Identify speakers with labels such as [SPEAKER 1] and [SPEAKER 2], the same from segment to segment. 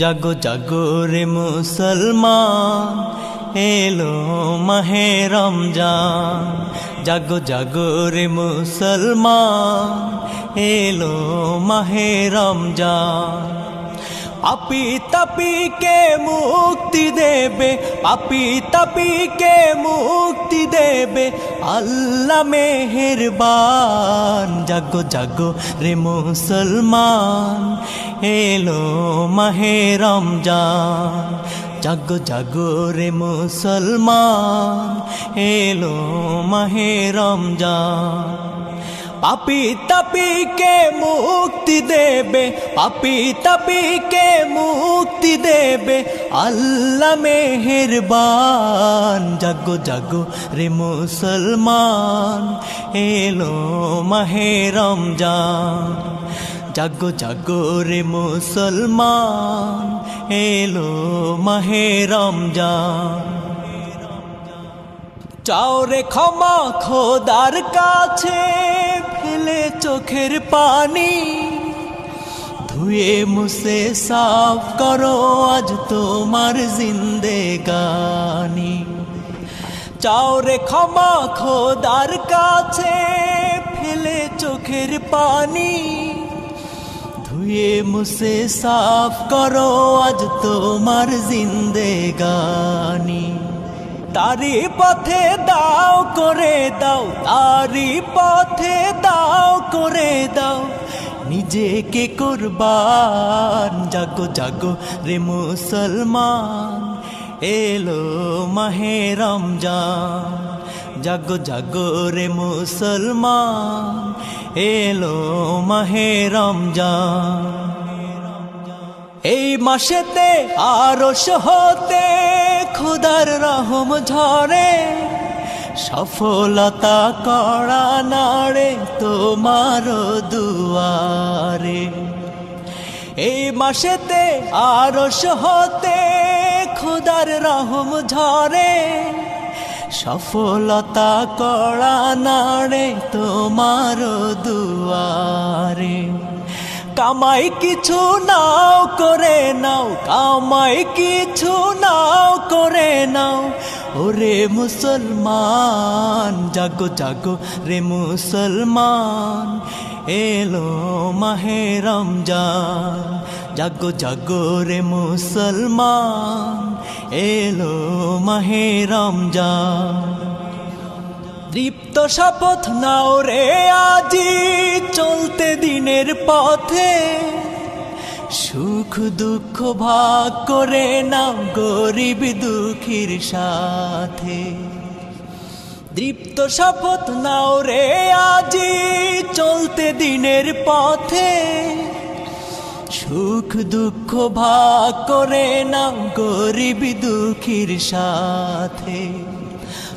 [SPEAKER 1] জাগো জাগো রে মুসলমান, এলো মাহে রমজান। জাগো জাগো রে মুসলমান, এলো মাহে রমজান। পাপি তাপিকে মুক্তি দেবে, পাপি তাপিকে মুক্তি দেবে। আল্লাহ মেহেরবান, জাগো জাগো রে মুসলমান, এলো মাহে রমজান। জাগো জাগো রে মুসলমান, এলো মাহে রমজান। পাপি তাপিকে মুক্তি দেবে, পাপি তাপিকে মুক্তি দেবে। আল্লাহ মেহেরবান, জাগো জাগো রে মুসলমান, এলো মাহে রমজান। জাগো জাগো রে মুসলমান, এলো মাহে রমজান। চাওরে ক্ষমা খোদার কাছে ফেলে চোখের পানি। ধুয়ে মুছে সাফ করো আজ তোমার জিন্দেগানি। চাওরে ক্ষমা খোদার কাছে, ফেলে চোখের পানি। ধুয়ে মুছে সাফ করো আজ তোমার জিন্দেগানি। তারি পথে দাও করে দাও তারি পথে দাও, করে দাও। নিজেকে কোরবান, জাগো জাগো রে মুসলমান। এলো মাহে রমজান, জাগো জাগো রে মুসলমান। এলো মাহে রমজান। এই মাসেতে আরও হতে, খুদার রহম ঝরে। সফলতা করা নাড়ে তোমার দুয়ারে। এই মাসেতে আরও হতে খুদার রহম ঝরে। সফলতা করা নাড়ে তোমার দুয়ারে। কামাই কিছু নাও, করে নাও। কামাই কিছু নাও, করে নাও। ওরে মুসলমান, জাগো জাগো রে মুসলমান। এলো মাহে রমজান, জাগো জাগো রে মুসলমান। এলো মাহে রমজান। দীপ্ত শপথ নাও রে আজি, চলতে দিনের পথে। সুখ দুঃখ ভাগ করে নাও গরিব দুঃখীর সাথে। দীপ্ত শপথ নাও রে আজি চলতে দিনের পথে। সুখ দুঃখ ভাগ করে নাও গরিব দুঃখীর সাথে।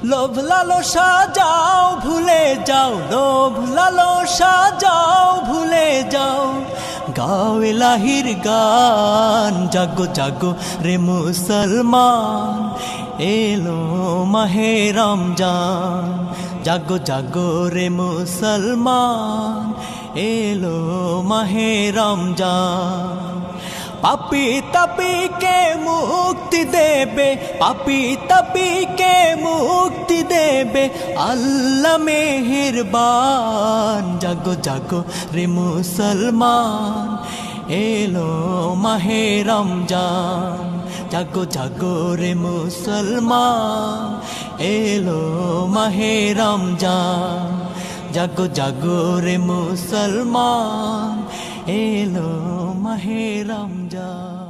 [SPEAKER 1] লোভ লালসা যাও, ভুলে যাও, লোভ লালসা যাও, ভুলে যাও। গাও এলাহির গান, জাগো জাগো রে মুসলমান এলো মাহে রমজান জাগো জাগো রে মুসলমান এলো মাহে রমজান পাপি তাপিকে মুক্তি দেবে, পাপি তাপিকে মুক্তি দেবে, আল্লাহ মেহেরবান। জাগো জাগো রে মুসলমান, এলো মাহে রমজান। জাগো জাগো রে মুসলমান, এলো মাহে রমজান। জাগো জাগো রে মুসলমান, এলো মাহে রমজান।